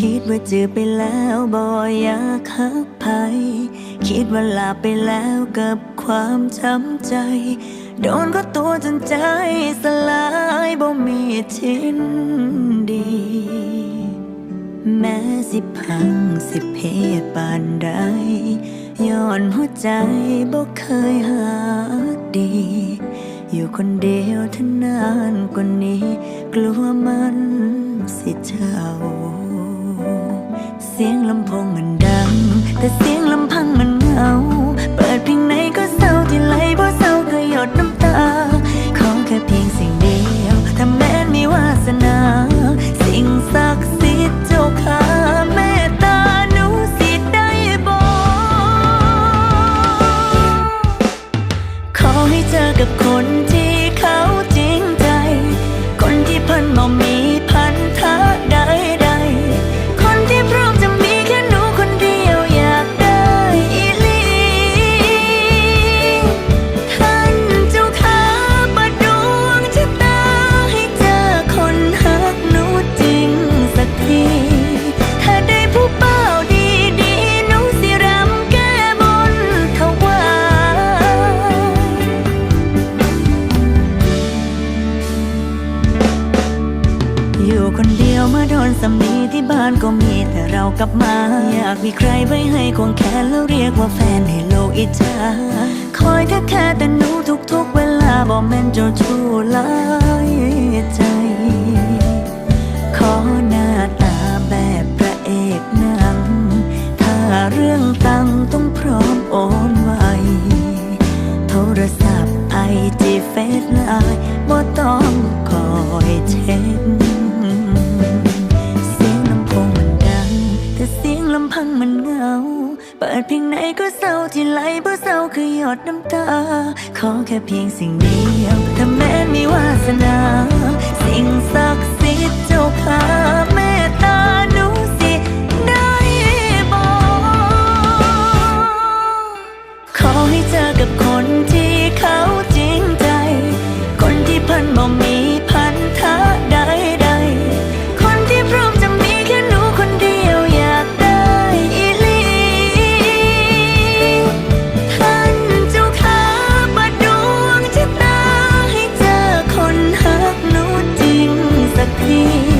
คิดว่าเจอไปแล้วบ่อยากหักใครคิดว่าลาไปแล้วกับความช้ำใจ โดนก็ตัวจนใจสลายบ่มีชิ้นดี แม้สิพังสิเพปานใดย้อนหัวใจบ่เคยหักดี อยู่คนเดียวทนานกว่านี้ กลัวมันสิเจ้า เสียงลำโพงมันดัง แต่เสียง เดียวมื่อโดนสำนีที่บ้านก็มีแต่เรากลับมา อยากมีใครไว้ให้ควงแขนแล้วเรียกว่าแฟนให้โลกอิจฉาคอยแค่แค่แต่หนูทุกๆเวลาบอกแม่นเจ้าชู้ลายใจ ขอหน้าตาแบบพระเอกหนัง ถ้าเรื่องตังต้องพร้อมโอนไวโทรศัพท์ไอจีเฟซไลน์บ่ต้องคอยเช็ค พังมันเหงา เปิดเพียงไหนก็เศร้าที่ไหลเพราะเศร้าคือหยดน้ำตา ขอแค่เพียงสิ่งเดียวถ้าแม้นมีวาสนา สิ่งศักดิ์สิทธิ์เจ้าข้า สั